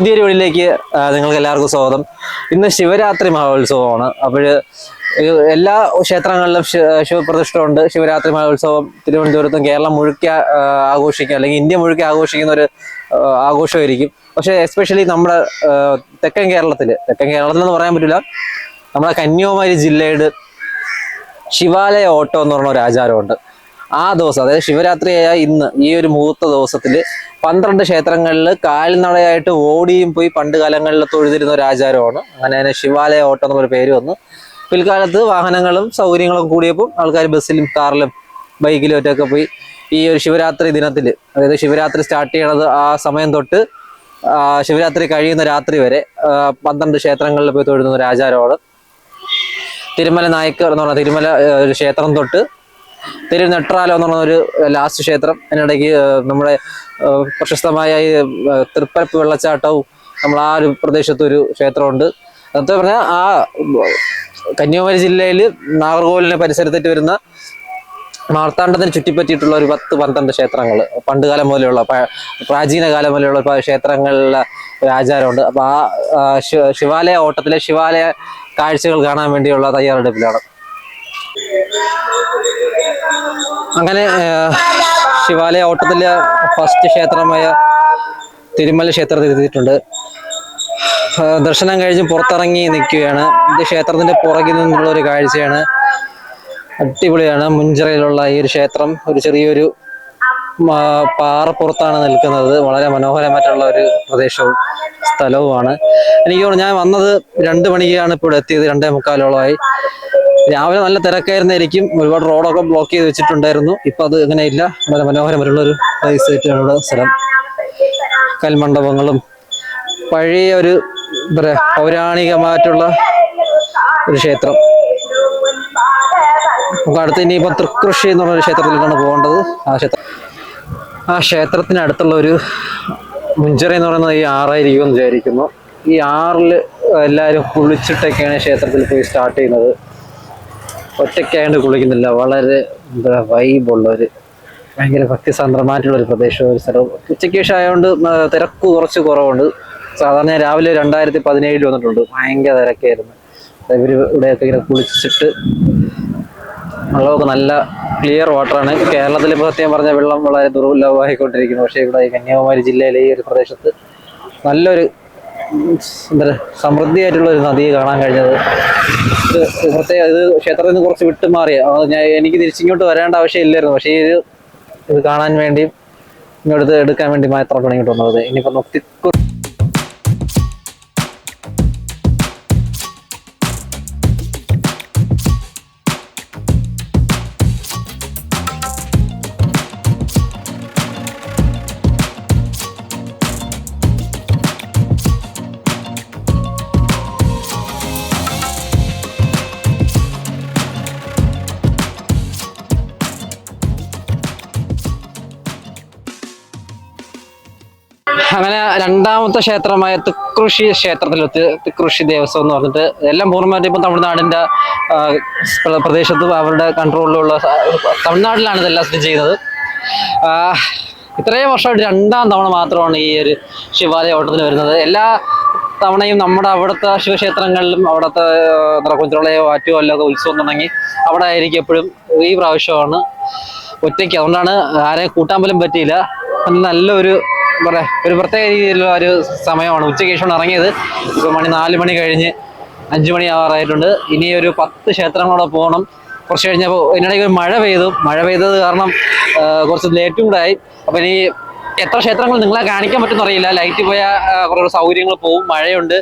പുതിയൊരു വീടിലേക്ക് നിങ്ങൾക്ക് എല്ലാവർക്കും സ്വാഗതം. ഇന്ന് ശിവരാത്രി മഹോത്സവമാണ്. അപ്പോൾ എല്ലാ ക്ഷേത്രങ്ങളിലും ശിവപ്രതിഷ്ഠമുണ്ട് ശിവരാത്രി മഹോത്സവം തിരുവനന്തപുരത്തും കേരളം മുഴുക്ക ആഘോഷിക്കുക അല്ലെങ്കിൽ ഇന്ത്യ മുഴുക്ക ആഘോഷിക്കുന്ന ഒരു ആഘോഷമായിരിക്കും. പക്ഷേ എസ്പെഷ്യലി നമ്മുടെ തെക്കൻ കേരളത്തിൽ തെക്കൻ കേരളത്തിൽ എന്ന് പറയാൻ പറ്റില്ല. നമ്മുടെ കന്യാകുമാരി ജില്ലയുടെ ശിവാലയ ഓട്ടം എന്ന് പറഞ്ഞ ഒരു ആചാരമുണ്ട്. ആ ദിവസം അതായത് ശിവരാത്രിയായ ഇന്ന് ഈ ഒരു മുഹൂർത്ത ദിവസത്തിൽ പന്ത്രണ്ട് ക്ഷേത്രങ്ങളിൽ കാൽനടയായിട്ട് ഓടിയും പോയി പണ്ട് കാലങ്ങളിൽ തൊഴുതിരുന്ന ഒരു ആചാരമാണ്. അങ്ങനെ തന്നെ ശിവാലയ ഓട്ടം എന്നൊരു പേര് വന്നു. പിൽക്കാലത്ത് വാഹനങ്ങളും സൗകര്യങ്ങളും കൂടിയപ്പോൾ ആൾക്കാർ ബസ്സിലും കാറിലും ബൈക്കിലും ഒറ്റൊക്കെ പോയി ഈ ഒരു ശിവരാത്രി ദിനത്തിൽ അതായത് ശിവരാത്രി സ്റ്റാർട്ട് ചെയ്യണത് ആ സമയം തൊട്ട് ശിവരാത്രി കഴിയുന്ന രാത്രി വരെ പന്ത്രണ്ട് ക്ഷേത്രങ്ങളിൽ പോയി തൊഴുന്ന ഒരു ആചാരമാണ്. തിരുമല നായ്ക്കർ എന്ന് പറഞ്ഞ തിരുമല ക്ഷേത്രം തൊട്ട് തിരുനെട്രാലം എന്ന് പറഞ്ഞ ഒരു ലാസ്റ്റ് ക്ഷേത്രം. അതിനിടയ്ക്ക് നമ്മുടെ പ്രശസ്തമായ ഈ തൃപ്പരപ്പ് വെള്ളച്ചാട്ടവും നമ്മൾ ആ ഒരു പ്രദേശത്ത് ഒരു ക്ഷേത്രമുണ്ട്. അതൊക്കെ പറഞ്ഞാൽ ആ കന്യാകുമാരി ജില്ലയിൽ നാഗർകോവിലിനെ പരിസരത്തേറ്റ് വരുന്ന മാർത്താണ്ഡത്തിന് ചുറ്റിപ്പറ്റിയിട്ടുള്ള ഒരു പത്ത് പന്ത്രണ്ട് ക്ഷേത്രങ്ങൾ പണ്ട് കാലം മുതലുള്ള പ്രാചീന കാലം മുതലുള്ള ക്ഷേത്രങ്ങളിലെ ഒരു ആചാരമുണ്ട്. അപ്പം ആ, ശിവാലയ ഓട്ടത്തിലെ ശിവാലയ കാഴ്ചകൾ കാണാൻ വേണ്ടിയുള്ള തയ്യാറെടുപ്പിലാണ്. അങ്ങനെ ശിവാലയ ഓട്ടത്തിലെ ഫസ്റ്റ് ക്ഷേത്രമായ തിരുമല ക്ഷേത്രത്തിൽ എത്തിയിട്ടുണ്ട്. ദർശനം കഴിഞ്ഞ് പുറത്തിറങ്ങി നിൽക്കുകയാണ്. ഇത് ക്ഷേത്രത്തിന്റെ പുറകിൽ നിന്നുള്ള ഒരു കാഴ്ചയാണ്. അടിപൊളിയാണ്. മുഞ്ചിറയിലുള്ള ഈ ഒരു ക്ഷേത്രം. ഒരു ചെറിയൊരു പാറപ്പുറത്താണ് നിൽക്കുന്നത്. വളരെ മനോഹരമായിട്ടുള്ള ഒരു പ്രദേശവും സ്ഥലവുമാണ്. എനിക്ക് ഞാൻ വന്നത് രണ്ട് മണിക്കാണ് ഇപ്പോൾ എത്തിയത്. രണ്ടേ മുക്കാലോളമായി. രാവിലെ നല്ല തിരക്കായിരുന്നായിരിക്കും. ഒരുപാട് റോഡൊക്കെ ബ്ലോക്ക് ചെയ്ത് വെച്ചിട്ടുണ്ടായിരുന്നു. ഇപ്പൊ അത് അങ്ങനെ ഇല്ല. വളരെ മനോഹരമായിട്ടുള്ള ഒരു പ്ലേസ് ആയിട്ടാണ് ഇവിടെ സ്ഥലം. കൽമണ്ഡപങ്ങളും പഴയ ഒരു പൗരാണികമായിട്ടുള്ള ഒരു ക്ഷേത്രം. നമുക്ക് അടുത്ത് ഇനിയിപ്പോൾ തൃക്കൃഷി എന്ന് പറഞ്ഞൊരു ക്ഷേത്രത്തിലേക്കാണ് പോകേണ്ടത്. ആ ക്ഷേത്രം ആ ക്ഷേത്രത്തിനടുത്തുള്ള ഒരു മുഞ്ചിറ എന്ന് പറയുന്നത് ഈ ആറായിരിക്കും എന്ന് വിചാരിക്കുന്നു. ഈ ആറിൽ എല്ലാവരും കുളിച്ചിട്ടൊക്കെയാണ് ക്ഷേത്രത്തിൽ പോയി സ്റ്റാർട്ട് ചെയ്യുന്നത്. ഒറ്റയ്ക്കായതുകൊണ്ട് കുളിക്കുന്നില്ല. വളരെ എന്താ വൈബുള്ള ഒരു ഭയങ്കര ഭക്തിസാന്ദ്രമായിട്ടുള്ള ഒരു പ്രദേശം ഒരു സ്ഥലം. ഉച്ചയ്ക്ക് ശേഷം ആയതുകൊണ്ട് തിരക്ക് കുറച്ച് കുറവുണ്ട്. സാധാരണ രാവിലെ രണ്ടായിരത്തി പതിനേഴിൽ വന്നിട്ടുണ്ട്. ഭയങ്കര തിരക്കായിരുന്നു. ഇവർ ഇവിടെയൊക്കെ ഇങ്ങനെ കുളിച്ചിട്ട് വെള്ളമൊക്കെ നല്ല ക്ലിയർ വാട്ടറാണ്. കേരളത്തിൽ സത്യം പറഞ്ഞ വെള്ളം വളരെ ദുർലഭമായിക്കൊണ്ടിരിക്കുന്നു. പക്ഷേ ഇവിടെ കന്യാകുമാരി ജില്ലയിലെ ഈ ഒരു പ്രദേശത്ത് നല്ലൊരു എന്താ സമൃദ്ധിയായിട്ടുള്ള ഒരു നദിയെ കാണാൻ കഴിഞ്ഞത്. ഇത് പ്രത്യേക ഇത് ക്ഷേത്രത്തിൽ നിന്ന് കുറച്ച് വിട്ടു മാറിയ ഞാൻ എനിക്ക് തിരിച്ചിങ്ങോട്ട് വരേണ്ട ആവശ്യമില്ലായിരുന്നു പക്ഷേ ഇത് ഇത് കാണാൻ വേണ്ടിയും ഇങ്ങോട്ട് എടുക്കാൻ വേണ്ടി മാത്രമാണ് ഇങ്ങോട്ട് വന്നത്. ഇനിയിപ്പോൾ നോക്കി രണ്ടാമത്തെ ക്ഷേത്രമായ തൃക്കൃഷി ക്ഷേത്രത്തിൽ തൃക്കൃഷി ദേവസ്വം എന്ന് പറഞ്ഞിട്ട് എല്ലാം പൂർണമായിട്ട് ഇപ്പം തമിഴ്നാടിന്റെ പ്രദേശത്ത് അവരുടെ കൺട്രോളിലുള്ള തമിഴ്നാട്ടിലാണ് ഇതെല്ലാം സ്ഥിതി ചെയ്യുന്നത്. ഇത്രയും വർഷമായിട്ട് രണ്ടാം തവണ മാത്രമാണ് ഈ ഒരു ശിവാലയ ഓട്ടത്തിന് വരുന്നത്. എല്ലാ തവണയും നമ്മുടെ അവിടുത്തെ ശിവക്ഷേത്രങ്ങളിലും അവിടുത്തെ കുഞ്ചുളയോ ആറ്റോ അല്ലാതെ ഉത്സവം തുടങ്ങി അവിടെ ആയിരിക്കും എപ്പോഴും ഈ പ്രാവശ്യമാണ് ഒറ്റയ്ക്ക്. അതുകൊണ്ടാണ് ആരെയും കൂട്ടാൻ പോലും പറ്റിയില്ല. നല്ലൊരു പറയാ ഒരു പ്രത്യേക രീതിയിലുള്ള ഒരു സമയമാണ്. ഉച്ചയ്ക്ക് ശേഷമാണ് ഇറങ്ങിയത്. ഇപ്പോൾ മണി നാല് മണി കഴിഞ്ഞ് അഞ്ച് മണി ആവാറായിട്ടുണ്ട്. ഇനി ഒരു പത്ത് ക്ഷേത്രങ്ങളോടെ പോകണം. കുറച്ച് കഴിഞ്ഞപ്പോൾ ഇതിനിടയ്ക്ക് മഴ പെയ്തു. മഴ പെയ്തത് കാരണം കുറച്ച് ലേറ്റും കൂടെ ആയി. അപ്പം ഇനി എത്ര ക്ഷേത്രങ്ങൾ നിങ്ങളെ കാണിക്കാൻ പറ്റുമെന്ന് അറിയില്ല. ലൈറ്റ് പോയ കുറേ സൗകര്യങ്ങൾ പോവും. മഴയുണ്ട്.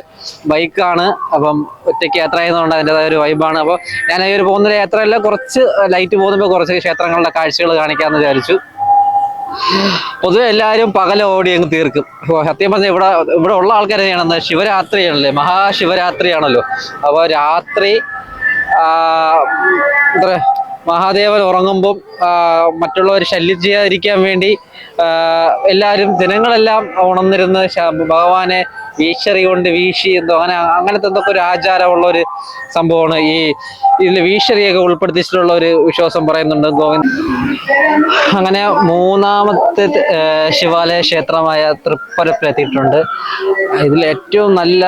ബൈക്കാണ്. അപ്പം ഒറ്റയ്ക്ക് യാത്ര ചെയ്യുന്നതുകൊണ്ട് അതിന്റെതായ ഒരു വൈബാണ് അപ്പോൾ ഞാൻ ഈ ഒരു പോകുന്ന യാത്രയല്ല കുറച്ച് ലൈറ്റ് പോകുമ്പോൾ കുറച്ച് ക്ഷേത്രങ്ങളുടെ കാഴ്ചകൾ കാണിക്കാമെന്ന് വിചാരിച്ചു. പൊതുവെ എല്ലാവരും പകല ഓടി അങ്ങ് തീർക്കും. സത്യം പറഞ്ഞാൽ ഇവിടെ ഇവിടെ ഉള്ള ആൾക്കാർ ചെയ്യണമെന്ന് ശിവരാത്രിയാണല്ലേ മഹാശിവരാത്രിയാണല്ലോ. അപ്പോൾ രാത്രി എന്താ മഹാദേവൻ ഉറങ്ങുമ്പം മറ്റുള്ളവർ ശല്യം ചെയ്യാതിരിക്കാൻ വേണ്ടി എല്ലാവരും ജനങ്ങളെല്ലാം ഉണർന്നിരുന്ന് ഭഗവാനെ വീശറി കൊണ്ട് വീശി എന്തോ അങ്ങനെ അങ്ങനത്തെ എന്തൊക്കെ ഒരു ആചാരമുള്ള ഒരു സംഭവമാണ് ഈ ഇതിൽ വീശറിയൊക്കെ ഉൾപ്പെടുത്തിയിട്ടുള്ള ഒരു വിശ്വാസം പറയുന്നുണ്ട് ഗോവിന്ദ് അങ്ങനെ മൂന്നാമത്തെ ശിവാലയ ക്ഷേത്രമായ തൃപ്പരപ്പിലെത്തിയിട്ടുണ്ട് ഇതിൽ ഏറ്റവും നല്ല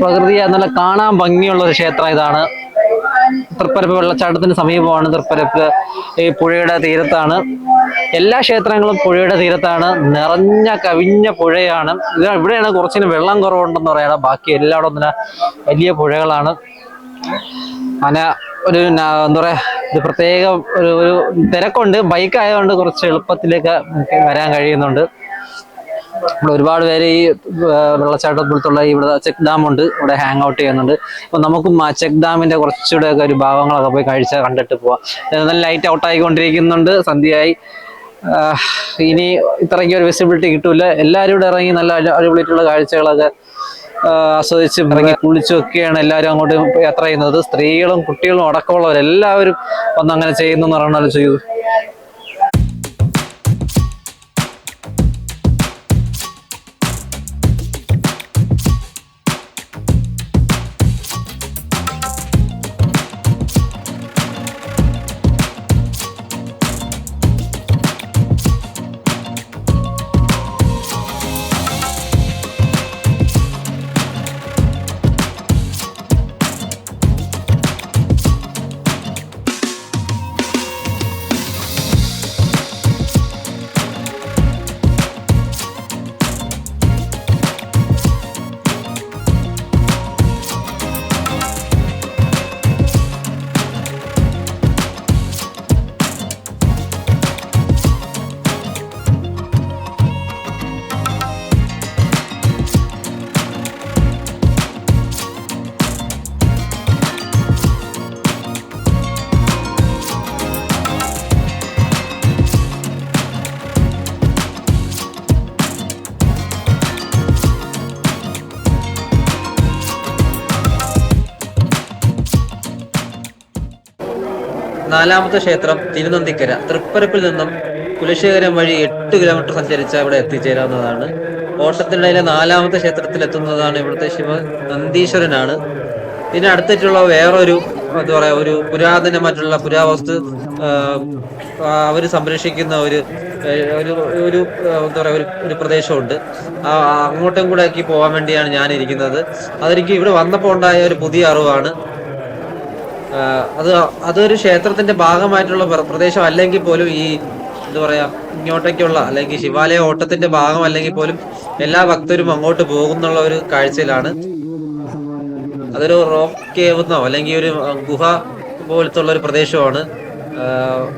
പ്രകൃതിയെ നല്ല കാണാൻ ഭംഗിയുള്ള ഒരു ക്ഷേത്രം ഇതാണ്. തൃപ്പരപ്പ് വെള്ളച്ചാട്ടത്തിന് സമീപമാണ് തൃപ്പരപ്പ്. ഈ പുഴയുടെ തീരത്താണ്. എല്ലാ ക്ഷേത്രങ്ങളും പുഴയുടെ തീരത്താണ്. നിറഞ്ഞ കവിഞ്ഞ പുഴയാണ്. ഇവിടെയാണ് കുറച്ചിന് വെള്ളം കുറവുണ്ടെന്ന് പറയുന്നത് ബാക്കി എല്ലായിടവും തന്നെ വലിയ പുഴകളാണ്. അങ്ങനെ ഒരു എന്താ പറയാ ഒരു പ്രത്യേക ഒരു ഒരു തിരക്കുണ്ട്. ബൈക്ക് ആയതുകൊണ്ട് കുറച്ച് എളുപ്പത്തിലേക്ക് വരാൻ കഴിയുന്നുണ്ട്. ഇവിടെ ഒരുപാട് പേര് ഈ വെള്ളച്ചാട്ടപ്പുറത്തുള്ള ഇവിടെ ചെക്ക് ഡാം ഉണ്ട്. ഇവിടെ ഹാങ് ഔട്ട് ചെയ്യുന്നുണ്ട്. അപ്പൊ നമുക്കും ആ ചെക്ക് ഡാമിന്റെ കുറച്ചുകൂടെ ഒക്കെ ഒരു ഭാഗങ്ങളൊക്കെ പോയി കാഴ്ച കണ്ടിട്ട് പോവാം. നല്ല ലൈറ്റ് ഔട്ട് ആയിക്കൊണ്ടിരിക്കുന്നുണ്ട്. സന്ധ്യയായി. ഇനി ഇത്രയ്ക്ക് ഒരു വിസിബിലിറ്റി കിട്ടൂല. എല്ലാരും ഇവിടെ ഇറങ്ങി നല്ല അടിപൊളിയിട്ടുള്ള കാഴ്ചകളൊക്കെ ആസ്വദിച്ച് ഇറങ്ങി കുളിച്ചൊക്കെയാണ് എല്ലാവരും അങ്ങോട്ട് യാത്ര ചെയ്യുന്നത്. സ്ത്രീകളും കുട്ടികളും അടക്കമുള്ളവരെല്ലാവരും ഒന്നങ്ങനെ ചെയ്യുന്നു എന്ന് പറഞ്ഞാൽ ചെയ്തു നാലാമത്തെ ക്ഷേത്രം തിരുനന്ദിക്കര തൃപ്പരപ്പിൽ നിന്നും കുലശേഖരം വഴി എട്ട് കിലോമീറ്റർ സഞ്ചരിച്ച ഇവിടെ എത്തിച്ചേരാവുന്നതാണ്. ഓട്ടത്തിനിടയിലെ നാലാമത്തെ ക്ഷേത്രത്തിൽ എത്തുന്നതാണ് ഇവിടുത്തെ ശിവ നന്ദീശ്വരനാണ് ഇതിന് അടുത്തിട്ടുള്ള വേറൊരു എന്താ പറയാ ഒരു പുരാതനമായിട്ടുള്ള പുരാവസ്തു അവർ സംരക്ഷിക്കുന്ന ഒരു ഒരു ഒരു എന്താ പറയാ ഒരു ഒരു പ്രദേശമുണ്ട്. അങ്ങോട്ടും കൂടെ ആക്കി പോകാൻ വേണ്ടിയാണ് ഞാൻ ഇരിക്കുന്നത് അതെനിക്ക് ഇവിടെ വന്നപ്പോൾ ഉണ്ടായ ഒരു പുതിയ അറിവാണ്. അത് അതൊരു ക്ഷേത്രത്തിന്റെ ഭാഗമായിട്ടുള്ള പ്ര- പ്രദേശം അല്ലെങ്കിൽ പോലും ഈ എന്താ പറയാ ഇങ്ങോട്ടേക്കുള്ള അല്ലെങ്കിൽ ശിവാലയ ഓട്ടത്തിന്റെ ഭാഗം അല്ലെങ്കിൽ പോലും എല്ലാ ഭക്തരും അങ്ങോട്ട് പോകുന്നുള്ള ഒരു കാഴ്ചയിലാണ്. അതൊരു റോക്ക് കേവുന്നോ അല്ലെങ്കിൽ ഒരു ഗുഹ പോലത്തെ ഉള്ള ഒരു പ്രദേശമാണ്.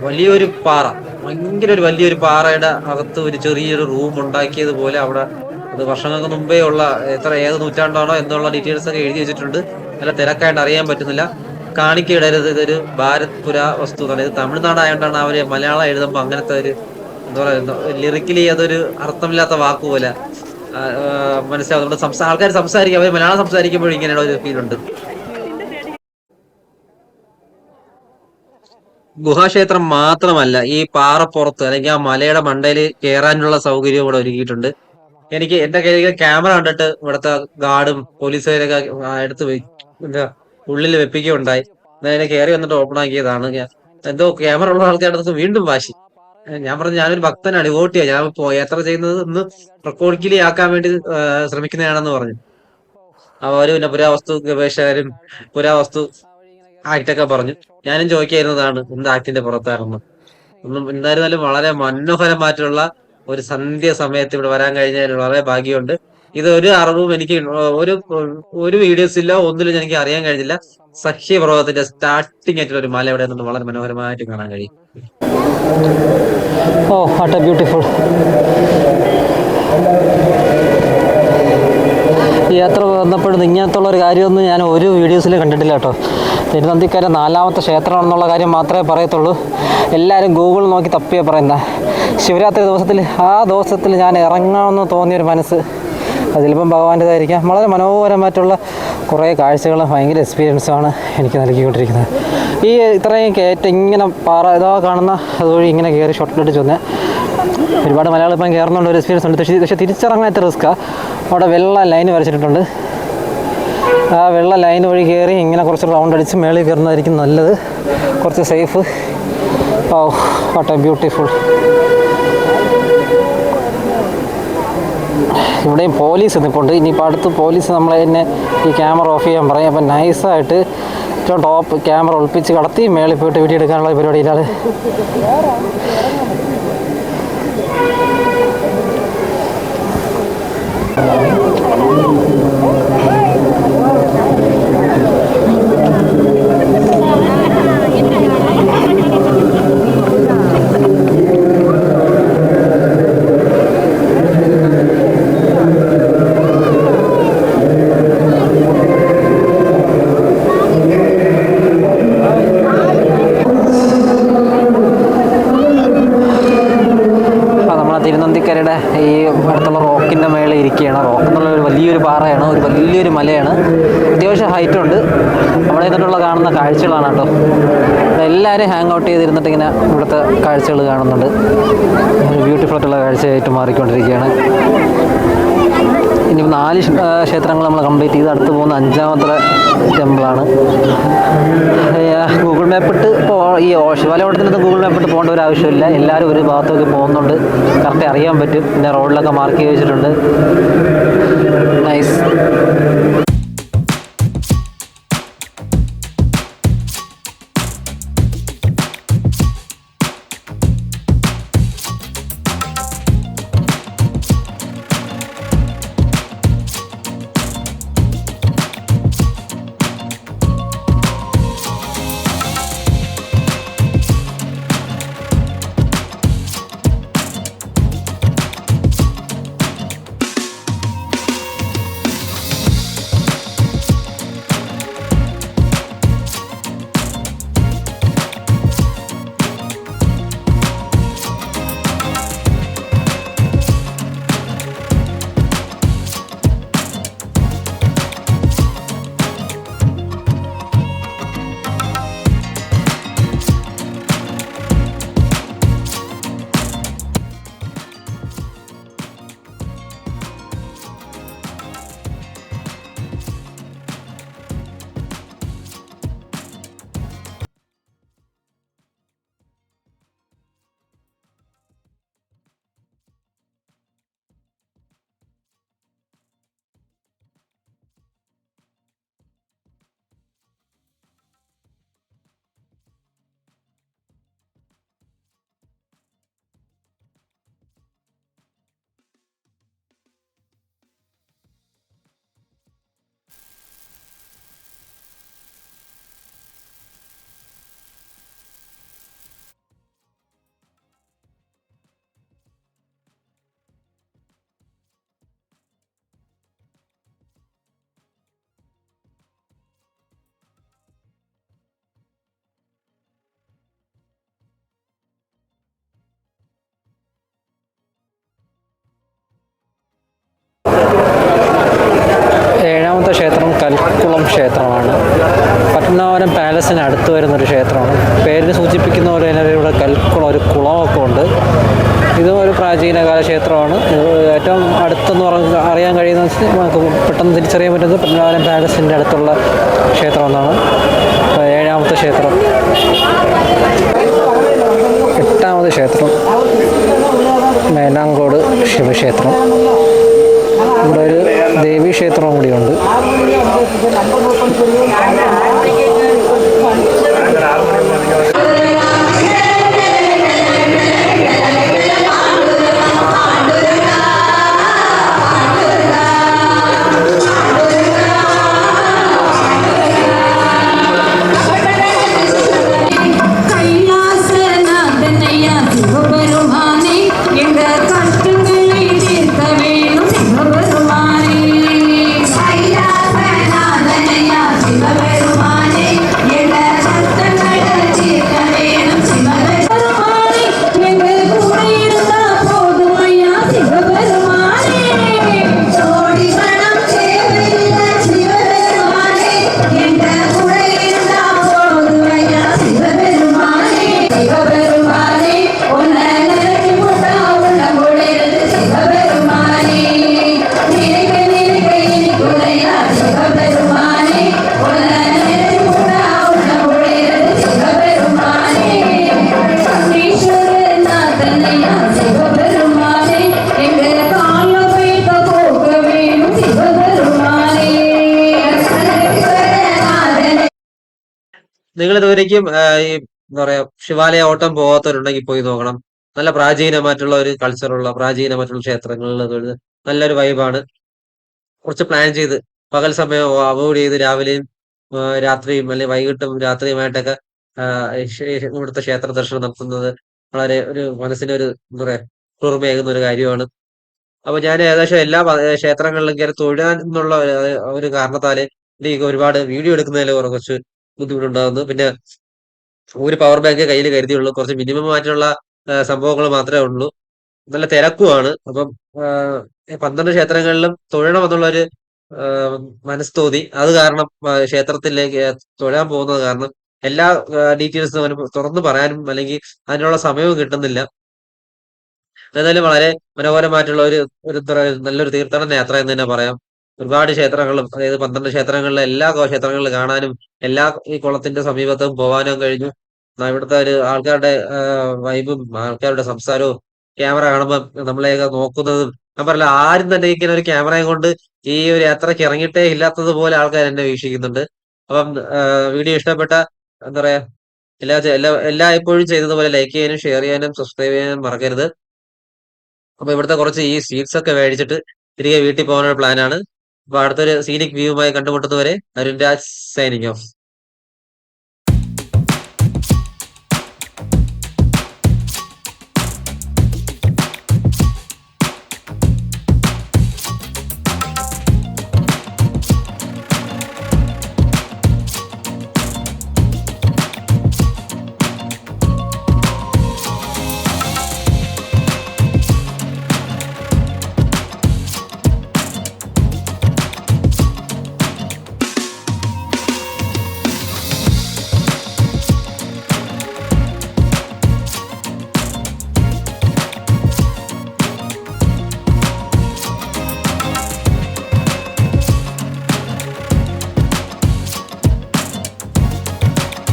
വലിയൊരു പാറ. ഭയങ്കര ഒരു വലിയൊരു പാറയുടെ അകത്ത് ഒരു ചെറിയൊരു റൂം ഉണ്ടാക്കിയത് പോലെ അവിടെ അത് വർഷങ്ങൾക്ക് മുമ്പേ ഉള്ള എത്ര ഏത് നൂറ്റാണ്ടാണോ എന്നുള്ള ഡീറ്റെയിൽസ് ഒക്കെ എഴുതി വെച്ചിട്ടുണ്ട്. നല്ല തിരക്കായിട്ട് അറിയാൻ പറ്റുന്നില്ല. കാണിക്കയിടരുത്. ഇതൊരു ഭാരത് പുര വസ്തു എന്നാണ് ഇത് തമിഴ്നാട് ആയതുകൊണ്ടാണ് അവർ മലയാളം എഴുതുമ്പോൾ അങ്ങനത്തെ ഒരു എന്താ പറയുക ലിറിക്കലി അതൊരു അർത്ഥമില്ലാത്ത വാക്ക് പോലെ ആ, ആ, മനസ്സിലാവും നമ്മുടെ ആൾക്കാർ സംസാരിക്കും. അവർ മലയാളം സംസാരിക്കുമ്പോഴും ഇങ്ങനെയുള്ള ഒരു ഫീൽ ഉണ്ട്. ഗുഹാക്ഷേത്രം മാത്രമല്ല ഈ പാറപ്പുറത്ത് അല്ലെങ്കിൽ ആ മലയുടെ മണ്ടയിൽ കയറാനുള്ള സൗകര്യവും ഇവിടെ ഒരുക്കിയിട്ടുണ്ട്. എനിക്ക് എന്റെ കയ്യിൽ ക്യാമറ കണ്ടിട്ട് ഇവിടുത്തെ ഗാർഡും പോലീസുകാരൊക്കെ എടുത്ത് എന്താ ഉള്ളിൽ വെപ്പിക്കുകയുണ്ടായി. അതിനെ കയറി വന്നിട്ട് ഓപ്പൺ ആക്കിയതാണ്. എന്തോ ക്യാമറ ഉള്ള ആൾക്കാരുടെ അടുത്ത് വീണ്ടും വാശി. ഞാൻ പറഞ്ഞു ഞാനൊരു ഭക്തനാണ് വോട്ട് ചെയ്യാം. ഞാൻ യാത്ര ചെയ്യുന്നത് ഒന്ന് റെക്കോർഡിക്കലി ആക്കാൻ വേണ്ടി ശ്രമിക്കുന്നതാണെന്ന് പറഞ്ഞു. അവർ പിന്നെ പുരാവസ്തു ഗവേഷകരും പുരാവസ്തു ആക്റ്റൊക്കെ പറഞ്ഞു. ഞാനും ചോദിക്കായിരുന്നതാണ് എന്ത് ആക്ടിന്റെ പുറത്തായിരുന്നു ഒന്നും എന്തായിരുന്നാലും വളരെ മനോഹരമായിട്ടുള്ള ഒരു സന്ധ്യ സമയത്ത് ഇവിടെ വരാൻ കഴിഞ്ഞാൽ വളരെ ഭാഗ്യമുണ്ട്. ഇത് ഒരു അറിവും എനിക്ക് ഒരു ഒരു വീഡിയോസ് ഇല്ല ഒന്നിലും എനിക്ക് അറിയാൻ കഴിഞ്ഞില്ല. സഖ്യപർവതത്തിന്റെ സ്റ്റാർട്ടിംഗ് ആയിട്ടുള്ള ഒരു മല എവിടെ നിന്ന് വളരെ മനോഹരമായിട്ട് കാണാൻ കഴിയും. ഓ വാട്ട് എ ബ്യൂട്ടിഫുൾ യാത്ര വന്നപ്പോഴും ഇങ്ങനത്തുള്ള ഒരു കാര്യമൊന്നും ഞാൻ ഒരു വീഡിയോസിൽ കണ്ടിട്ടില്ല കേട്ടോ. തിരുനന്ദിക്കര നാലാമത്തെ ക്ഷേത്രമാണെന്നുള്ള കാര്യം മാത്രമേ പറയത്തുള്ളൂ. എല്ലാവരും ഗൂഗിൾ നോക്കി തപ്പിയാണ് പറയുന്നത് ശിവരാത്രി ദിവസത്തിൽ ആ ദിവസത്തിൽ ഞാൻ ഇറങ്ങണമെന്ന് തോന്നിയൊരു മനസ്സ്. അത് ചിലപ്പം ഭഗവാന്റെതായിരിക്കാം വളരെ മനോഹരമായിട്ടുള്ള കുറേ കാഴ്ചകൾ ഭയങ്കര എക്സ്പീരിയൻസാണ് എനിക്ക് നൽകിക്കൊണ്ടിരിക്കുന്നത്. ഈ ഇത്രയും കയറ്റം ഇങ്ങനെ പാറ ഇതാ കാണുന്ന അതുവഴി ഇങ്ങനെ കയറി ഷോട്ടിലിട്ട് ചെന്ന് ഒരുപാട് മലയാളം ഇപ്പം കയറുന്നുണ്ട് ഒരു എക്സ്പീരിയൻസ് ഉണ്ട്. പക്ഷേ പക്ഷേ തിരിച്ചിറങ്ങാത്ത റിസ്ക്കാണ് അവിടെ വെള്ള ലൈൻ വരച്ചിട്ടുണ്ട് ആ വെള്ള ലൈൻ വഴി കയറി ഇങ്ങനെ കുറച്ച് റൗണ്ട് അടിച്ച് മേളിൽ കയറുന്നതായിരിക്കും നല്ലത്. കുറച്ച് safe oh what a beautiful ഇവിടെയും പോലീസ് നിൽപ്പുണ്ട്. ഇനിയിപ്പോൾ അടുത്ത് പോലീസ് നമ്മളെ തന്നെ ഈ ക്യാമറ ഓഫ് ചെയ്യാൻ പറയും. അപ്പം നൈസായിട്ട് ഏറ്റവും ടോപ്പ് ക്യാമറ ഒളിപ്പിച്ച് കടത്തി മേളിൽ പോയിട്ട് വീഡിയോ എടുക്കാനുള്ള പരിപാടിയിലാണ്. എല്ലാവരും ഹാങ് ഔട്ട് ചെയ്തിരുന്നിട്ട് ഇങ്ങനെ ഇവിടുത്തെ കാഴ്ചകൾ കാണുന്നുണ്ട്. ബ്യൂട്ടിഫുൾ ആയിട്ടുള്ള കാഴ്ചയായിട്ട് മാറിക്കൊണ്ടിരിക്കുകയാണ്. ഇനി നാല് ക്ഷേത്രങ്ങൾ നമ്മൾ കംപ്ലീറ്റ് ചെയ്ത് അടുത്ത് പോകുന്ന അഞ്ചാമത്തെ ടെമ്പിളാണ് ഗൂഗിൾ മാപ്പ് ഇട്ട് ഈ ശിവാലയോട്ടത്തിനകത്ത് ഗൂഗിൾ മാപ്പ് ഇട്ട് പോകേണ്ട ഒരു ആവശ്യമില്ല. എല്ലാവരും ഒരു ഭാഗത്തേക്ക് പോകുന്നുണ്ട്. കറക്റ്റ് അറിയാൻ പറ്റും. പിന്നെ റോഡിലൊക്കെ മാർക്ക് ചെയ്ത് വെച്ചിട്ടുണ്ട്. നൈസ് പാലസിന് അടുത്ത് വരുന്നൊരു ക്ഷേത്രമാണ്. പേരിന് സൂചിപ്പിക്കുന്ന പോലെ തന്നെ ഇവിടെ കൽക്കുളം ഒരു കുളമൊക്കെ ഉണ്ട്. ഇതും ഒരു പ്രാചീനകാല ക്ഷേത്രമാണ്. ഏറ്റവും അടുത്തെന്ന് പറഞ്ഞ അറിയാൻ കഴിയുന്ന നമുക്ക് പെട്ടെന്ന് തിരിച്ചറിയാൻ പറ്റുന്നത് പത്മനാഭപുരം പാലസിന്റെ അടുത്തുള്ള ക്ഷേത്രം എന്നാണ് ഏഴാമത്തെ ക്ഷേത്രം. എട്ടാമത് ക്ഷേത്രം. മേനാങ്കോട് ശിവക്ഷേത്രം. ഇവിടെ ഒരു ദേവീക്ഷേത്രവും കൂടിയുണ്ട്. നിങ്ങൾ ഇതുവരേക്കും ഈ എന്താ പറയാ ശിവാലയ ഓട്ടം പോകാത്തവരുണ്ടെങ്കിൽ പോയി നോക്കണം. നല്ല പ്രാചീനമായിട്ടുള്ള ഒരു കൾച്ചറുള്ള പ്രാചീനമായിട്ടുള്ള ക്ഷേത്രങ്ങളിൽ നല്ലൊരു വൈബാണ് കുറച്ച് പ്ലാൻ ചെയ്ത് പകൽ സമയം അവോയ്ഡ് ചെയ്ത് രാവിലെയും രാത്രിയും അല്ലെങ്കിൽ വൈകിട്ടും രാത്രിയുമായിട്ടൊക്കെ ഇവിടുത്തെ ക്ഷേത്ര ദർശനം നടത്തുന്നത് വളരെ ഒരു മനസ്സിന് ഒരു എന്താ പറയാ കുളിർമയേകുന്ന ഒരു കാര്യമാണ്. അപ്പൊ ഞാൻ ഏകദേശം എല്ലാ ക്ഷേത്രങ്ങളിലും കയറി തൊഴാൻ എന്നുള്ള ഒരു കാരണത്താൽ എനിക്ക് ഒരുപാട് വീഡിയോ എടുക്കുന്നതിൽ കുറച്ച് ബുദ്ധിമുട്ടുണ്ടാകുന്നു പിന്നെ ഒരു പവർ ബാങ്ക് കയ്യിൽ കരുതിയുള്ളൂ. കുറച്ച് മിനിമം ആയിട്ടുള്ള സംഭവങ്ങൾ മാത്രമേ ഉള്ളൂ. നല്ല തിരക്കുമാണ്. അപ്പം പന്ത്രണ്ട് ക്ഷേത്രങ്ങളിലും തൊഴണം എന്നുള്ള ഒരു മനസ്തോതി. മനസ്സ് തോന്നി അത് കാരണം ക്ഷേത്രത്തിലേക്ക് തൊഴാൻ പോകുന്നത് കാരണം എല്ലാ ഡീറ്റെയിൽസും അവന് തുറന്നു പറയാനും അല്ലെങ്കിൽ അതിനുള്ള സമയവും കിട്ടുന്നില്ല. എന്നാലും വളരെ മനോഹരമായിട്ടുള്ള ഒരു ഒരു നല്ലൊരു തീർത്ഥാടന യാത്ര എന്ന് തന്നെ പറയാം. ഒരുപാട് ക്ഷേത്രങ്ങളും അതായത് പന്ത്രണ്ട് ക്ഷേത്രങ്ങളിലെ എല്ലാ ക്ഷേത്രങ്ങളിലും കാണാനും എല്ലാ ഈ കുളത്തിന്റെ സമീപത്തും പോവാനും കഴിഞ്ഞു. ഇവിടുത്തെ ഒരു ആൾക്കാരുടെ വൈബും ആൾക്കാരുടെ സംസാരവും ക്യാമറ കാണുമ്പോൾ നമ്മളെയൊക്കെ നോക്കുന്നതും ഞാൻ പറയില്ല ആരും തന്നെ ഇങ്ങനെ ഒരു ക്യാമറയും കൊണ്ട് ഈ ഒരു യാത്രയ്ക്ക് ഇറങ്ങിയിട്ടേ ഇല്ലാത്തതുപോലെ ആൾക്കാർ എന്നെ വീക്ഷിക്കുന്നുണ്ട്. അപ്പം വീഡിയോ ഇഷ്ടപ്പെട്ട എന്താ പറയാ എല്ലാ എല്ലാ എല്ലാ എപ്പോഴും ചെയ്തതുപോലെ ലൈക്ക് ചെയ്യാനും ഷെയർ ചെയ്യാനും സബ്സ്ക്രൈബ് ചെയ്യാനും മറക്കരുത്. അപ്പൊ ഇവിടുത്തെ കുറച്ച് ഈ സ്വീറ്റ്സ് ഒക്കെ മേടിച്ചിട്ട് തിരികെ വീട്ടിൽ പോകാനുള്ള പ്ലാനാണ്. അപ്പൊ അടുത്തൊരു സീനിക് വ്യൂവുമായി കണ്ടുമുട്ടുന്നവരെ അരുൺ രാജ് സൈനിങ് ഓഫ്.